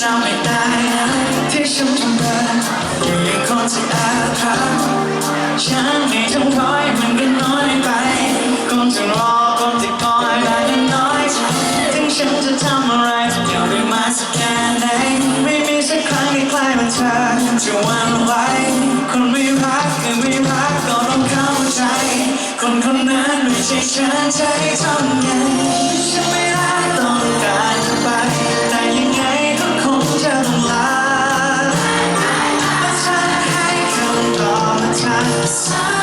จะไม่ตายนะที่ฉันทำได้อยู่ในคนที่อาฆาตฉันไม่ทำร้อยมันก็น้อยไปคงจะรอคนที่คอยได้น้อยถึงฉันจะทำอะไรอย่าไปมาสักแค่ไหนไม่มีสักครั้งที่ใกล้มันเธอจะวันไวคนไม่รักคือไม่รักก็ต้องเข้าใจ คนคนนั้นไม่ใช่ฉันใจทำไงไม่ us.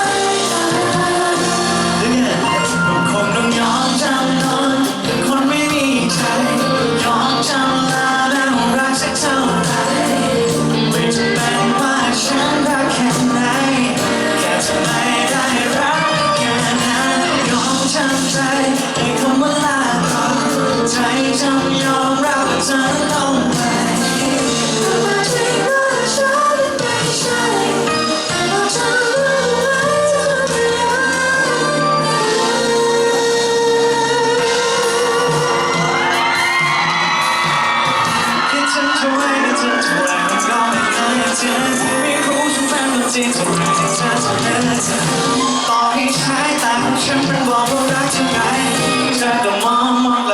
ริงจะไม่เลืกต่อให้ใช้แต่ฉันเป็นบอกว่ารักเท่าไรเธอก็มองมอง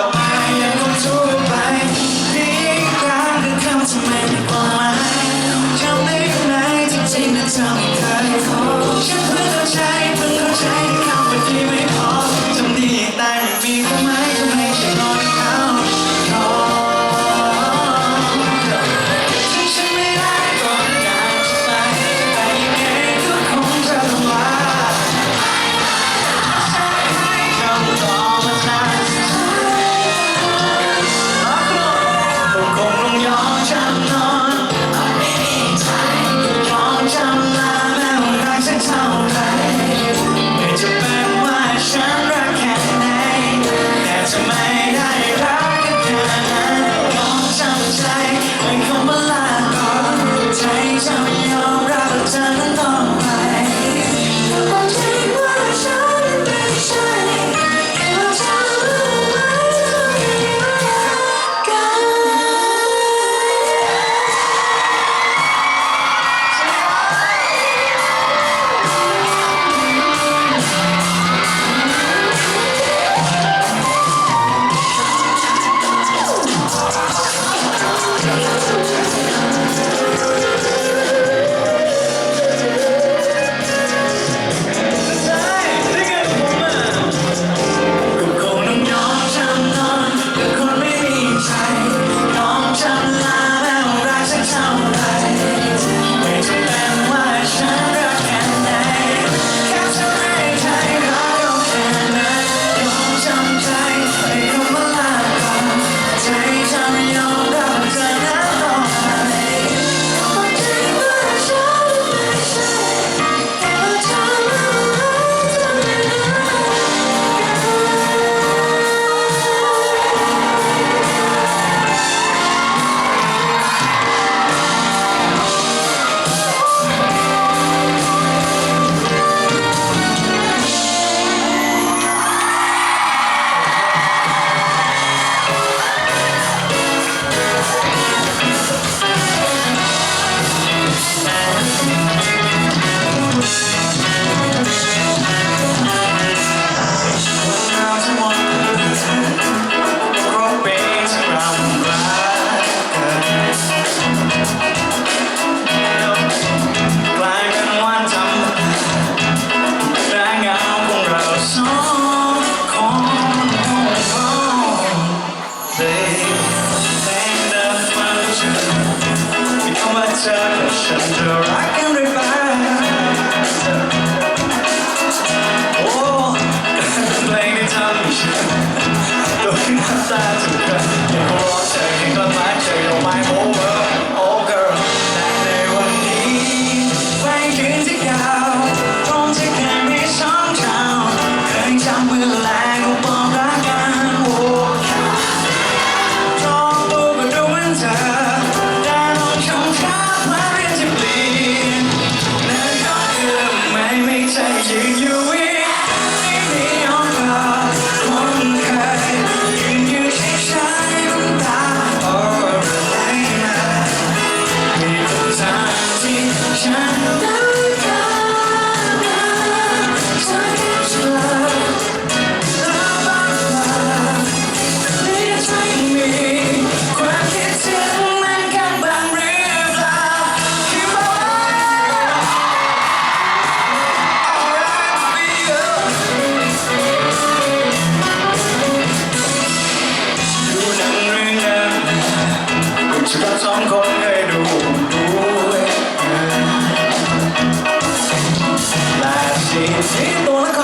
Show me. myself just to rock and revive. Oh, playing looking outside. Sim, é dona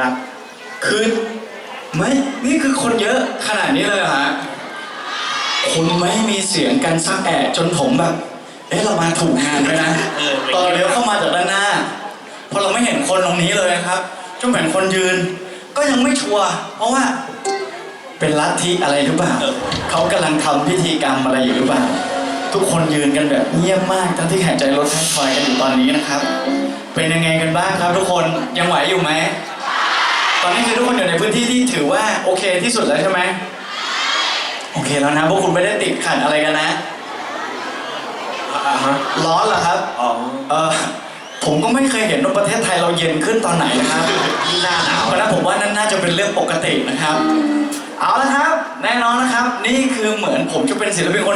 ครับ คือไม่นี่คือคนเยอะขนาดนี้เลยเหรอฮะคุณไม่มีเสียงกันสักแอะจนผมแบบเอ๊ะเรามาถูกงานด้วยนะเออ ตอนเลี้ยวเข้ามาจากด้านหน้าเพราะเราไม่เห็นคนตรงนี้เลยนะครับจนเห็นคนยืน ก็ยังไม่ชัวร์เพราะว่า เป็นลัทธิอะไรหรือเปล่าเขากำลังทำพิธีกรรมอะไรอยู่หรือเปล่า ทุกคนยืนกันแบบเงียบมากทั้งที่หายใจลดท้ายทอยกันอยู่ตอนนี้นะครับ เป็นยังไงกันบ้างครับทุกคนยังไหวอยู่ไหม ตอนนี้คือทุกคนอยู่ในพื้นที่ที่ถือว่าโอเคที่สุดแล้วใช่ไหมโอเคแล้วนะพวกคุณไม่ได้ติดขัดอะไรกันนะอ่าฮะร้อนเหรอครับอ๋อเออผมก็ไม่เคยเห็นว่าประเทศไทยเราเย็นขึ้นตอนไหนนะครับที่หน้าหนาวเพราะฉะนั้นผมว่านั่นน่าจะเป็นเรื่องปกตินะครับ เอาละครับ แน่นอนนะครับ นี่คือเหมือนผมจะเป็นศิลปินคน